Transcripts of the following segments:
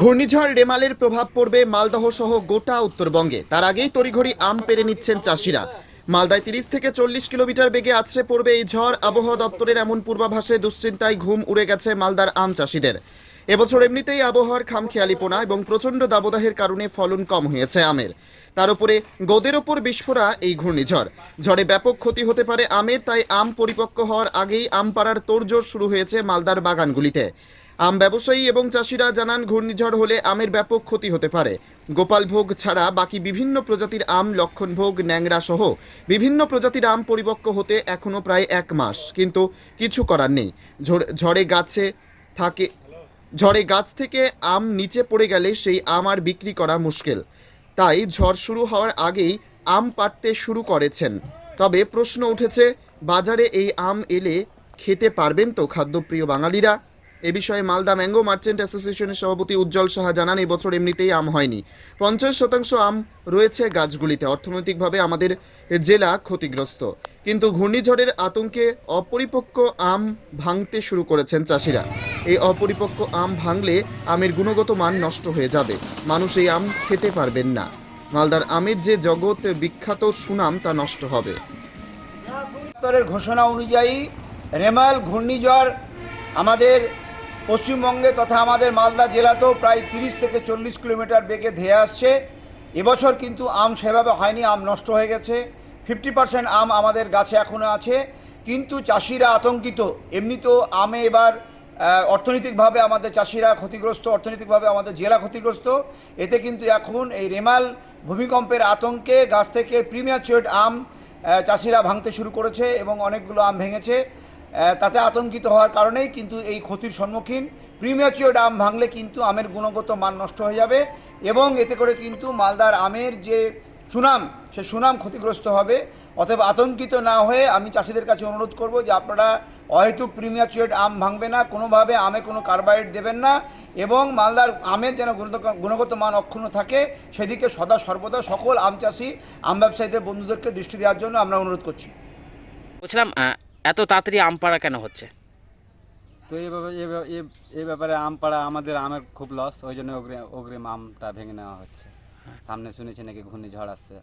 ঘূর্ণিঝড় রেমালের প্রভাব পড়বে মালদহ সহ গোটা উত্তরবঙ্গে। তার আগেই তড়িঘড়ি আম পেরে নিচ্ছেন চাষিরা। মালদায় তিরিশ থেকে চল্লিশ কিলোমিটার বেগে আছড়ে পড়বে এই ঝড়। আবহাওয়া দপ্তরের এমন পূর্বাভাসে দুশ্চিন্তায় ঘুম উড়ে গেছে মালদার আম চাষিদের। এবছর এমনিতেই আবহাওয়ার খামখেয়ালিপনা এবং প্রচণ্ড দাবদাহের কারণে ফলন কম হয়েছে আমের। তার উপরে গোদের ওপর বিস্ফোরা এই ঘূর্ণিঝড়। ঝড়ে ব্যাপক ক্ষতি হতে পারে আমের, তাই আম পরিপক্ক হওয়ার আগেই আম পাড়ার তোড়জোড় শুরু হয়েছে মালদার বাগানগুলিতে। আম ব্যবসায়ী এবং চাষিরা জানান, ঘূর্ণিঝড় হলে আমের ব্যাপক ক্ষতি হতে পারে। গোপালভোগ ছাড়া বাকি বিভিন্ন প্রজাতির আম, লক্ষণভোগ, ন্যাংরা সহ বিভিন্ন প্রজাতির আম পরিপক্ক হতে এখনও প্রায় এক মাস। কিন্তু কিছু করার নেই। ঝড়- ঝড়ে গাছে থাকে, ঝড়ে গাছ থেকে আম নিচে পড়ে গেলে সেই আম আর বিক্রি করা মুশকিল। তাই ঝড় শুরু হওয়ার আগেই আম পাড়তে শুরু করেছেন। তবে প্রশ্ন উঠেছে, বাজারে এই আম এলে খেতে পারবেন তো খাদ্যপ্রিয় বাঙালিরা? এ বিষয়ে মালদা ম্যাঙ্গো মার্চেন্ট অ্যাসোসিয়েশনের সভাপতি উজ্জ্বল সাহা জানান এবছর এমনিতেই আম হয়নি। পঞ্চাশ শতাংশ আম রয়েছে গাছগুলিতে। অর্থনৈতিকভাবে আমাদের জেলা ক্ষতিগ্রস্ত। কিন্তু ঘূর্ণিঝড়ের আতঙ্কে অপরিপক্ক আম ভাঙতে শুরু করেছেন চাষিরা। এই অপরিপক্ক আম ভাঙলে আমের গুণগত মান নষ্ট হয়ে যাবে। মানুষ এই আম খেতে পারবেন না। মালদার আমের যে জগৎ, বিখ্যাত সুনাম, তা নষ্ট হবে। ঘোষণা অনুযায়ী রেমাল, ঘূর্ণিঝড় আমাদের পশ্চিমবঙ্গে তথা আমাদের মালদা জেলাতেও প্রায় তিরিশ থেকে চল্লিশ কিলোমিটার বেগে ধেয়ে আসছে। এবছর কিন্তু আম সেভাবে হয়নি, আম নষ্ট হয়ে গেছে। ফিফটি পার্সেন্ট আম আমাদের গাছে এখনও আছে। কিন্তু চাষিরা আতঙ্কিত। এমনিতেও আমে এবার অর্থনৈতিকভাবে আমাদের চাষিরা ক্ষতিগ্রস্ত, অর্থনৈতিকভাবে আমাদের জেলা ক্ষতিগ্রস্ত। এতে কিন্তু এখন এই রেমাল ভূমিকম্পের আতঙ্কে গাছ থেকে প্রিমিয়ার চুয়েট আম চাষিরা ভাঙতে শুরু করেছে এবং অনেকগুলো আম ভেঙেছে। তাতে আতঙ্কিত হওয়ার কারণেই কিন্তু এই ক্ষতির সম্মুখীন। প্রিমিয়াচিওর আম ভাঙলে কিন্তু আমের গুণগত মান নষ্ট হয়ে যাবে এবং এতে করে কিন্তু মালদার আমের যে সুনাম, সে সুনাম ক্ষতিগ্রস্ত হবে। অতএব আতঙ্কিত না হয়ে আমি চাষিদের কাছে অনুরোধ করব যে আপনারা অহেতুক প্রিমিয়াচিওর আম ভাঙবে না, কোনোভাবে আমে কোনো কার্বাইড দেবেন না এবং মালদার আমের যেন গুণগত- মান অক্ষুণ্ণ থাকে, সেদিকে সদা সর্বদা সকল আম চাষি, আম ব্যবসায়ীদের বন্ধুদেরকে দৃষ্টি দেওয়ার জন্য আমরা অনুরোধ করছি। বলছিলাম এত তাড়াতাড়ি আম পাড়া কেন হচ্ছে? তো এই ব্যাপারে এই ব্যাপারে- আম পাড়া আমাদের আমের খুব লস ওই জন্য অগ্রিম অগ্রিম আমটা ভেঙে নেওয়া হচ্ছে। সামনে শুনেছি নাকি ঘূর্ণিঝড় আসছে।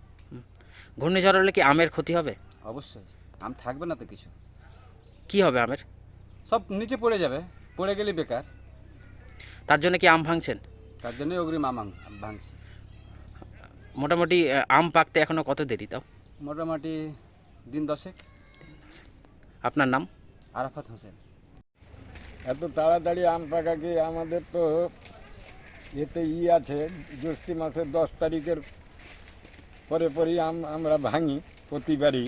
ঘূর্ণিঝড় হলে কি আমের ক্ষতি হবে? অবশ্যই। আম থাকবে না তো কিছু। কি হবে আমের? সব নিচে পড়ে যাবে পড়ে গেলে বেকার। তার জন্য কি আম ভাঙছেন? তার জন্যই অগ্রিম আম আম- ভাঙছি। মোটামুটি আম পাকতে এখনও কত দেরি তাও? মোটামুটি দিন দশেক। আপনার নাম? আরাফাত হোসেন। এত তাড়াতাড়ি আম পাকা কি আমাদের তো এতে ই আছে জ্যৈষ্ঠী মাসের দশ তারিখের পরে পরেই আম আমরা ভাঙি প্রতিবারই।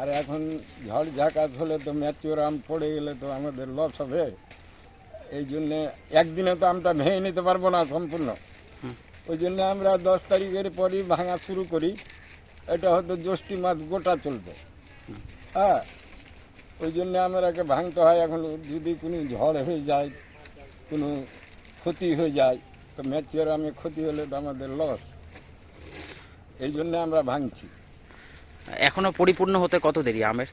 আর এখন ঝড় ঝাঁকাত হলে তো ম্যাচিওর আম পড়ে গেলে তো আমাদের লস হবে। এই জন্যে একদিনে তো আমটা ভেঙে নিতে পারব না সম্পূর্ণ। ওই জন্য আমরা দশ তারিখের পরই ভাঙা শুরু করি। এটা হয়তো জ্যৈষ্ঠী মাস গোটা চলবে। হ্যাঁ ওই জন্য আমাদেরকে ভাঙতে হয়। এখন যদি কোনো ঝড় হয়ে যায় কোনো ক্ষতি হয়ে যায় তো ম্যাচিওর আমি ক্ষতি হলে তো আমাদের লস এই জন্য আমরা ভাঙছি। এখনও পরিপূর্ণ হতে কত দেরি আমের?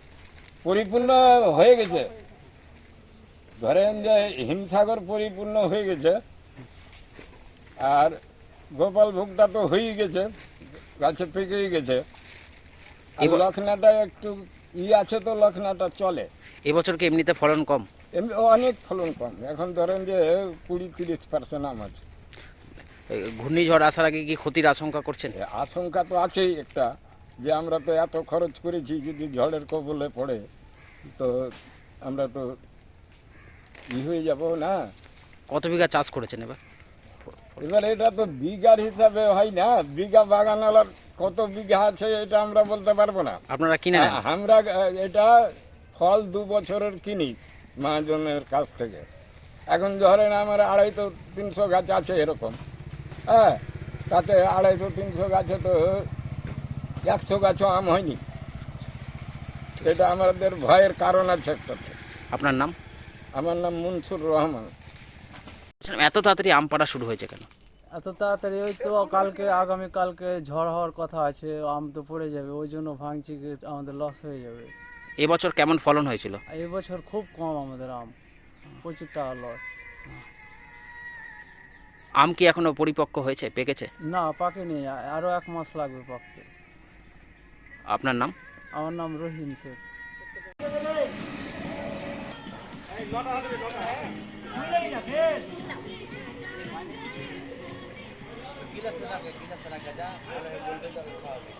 পরিপূর্ণ হয়ে গেছে। ধরেন যে হিমসাগর পরিপূর্ণ হয়ে গেছে আর গোপাল ভোগটা তো হয়েই গেছে গাছে পেকেই গেছে। আর এবার- একটু ই আছে তো লখনাটা চলে। এবছর কি এমনিতে ফলন কম? এমনি অনেক ফলন কম। এখন ধরেন যে কুড়ি তিরিশ পার্সেন্ট আম আছে। ঘূর্ণিঝড় আসার আগে কি ক্ষতির আশঙ্কা করছেন? আশঙ্কা তো আছেই একটা যে আমরা তো এত খরচ করেছি যদি ঝড়ের কবলে পড়ে তো আমরা তো ই হয়ে যাব না। কত বিঘা চাষ করেছেন এবার? এবার এটা তো বিঘার হিসাবে হয় না বিঘা বাগানওয়ালার কত বিঘা আছে এটা আমরা বলতে পারব না। আপনারা কিনে আমরা এটা ফল দু বছরের কিনি মহাজনের কাছ থেকে। এখন ধরেন আমার আড়াইশো তিনশো গাছ আছে এরকম। হ্যাঁ তাতে আড়াইশো তিনশো গাছে তো একশো গাছও আম হয়নি। এটা আমাদের ভয়ের কারণ আছে একটা আপনার নাম? আমার নাম মনসুর রহমান। এত তাড়াতাড়ি আম পাড়া শুরু হয়েছে কেন? এত তাড়াতাড়ি ওই তো কালকে আগামী কালকে ঝড় হওয়ার কথা আছে আম তো পড়ে যাবে ওই জন্য ভাঙছি আমাদের লস হয়ে যাবে। এবছর কেমন ফলন হয়েছিল? এবছর খুব কম আমাদের আম প্রচুর টাকা লস আম কি এখনও পরিপক্ক হয়েছে পেকেছে? না পাকেনি আ- আরও এক মাস লাগবে পাকতে। আপনার নাম? আমার নাম Rahim Sheikh. Quítaselas acá, allá, a los envolventes de los padres.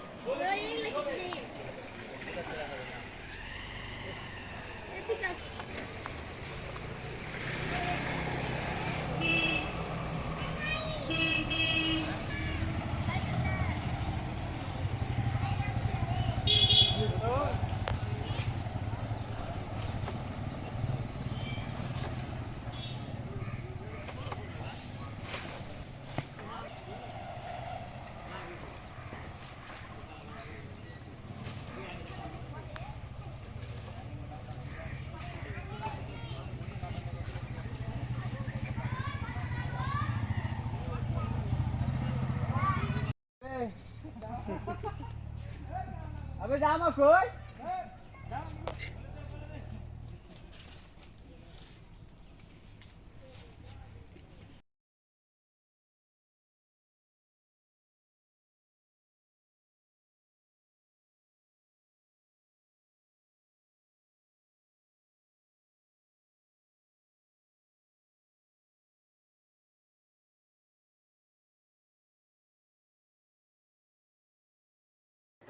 có dám mà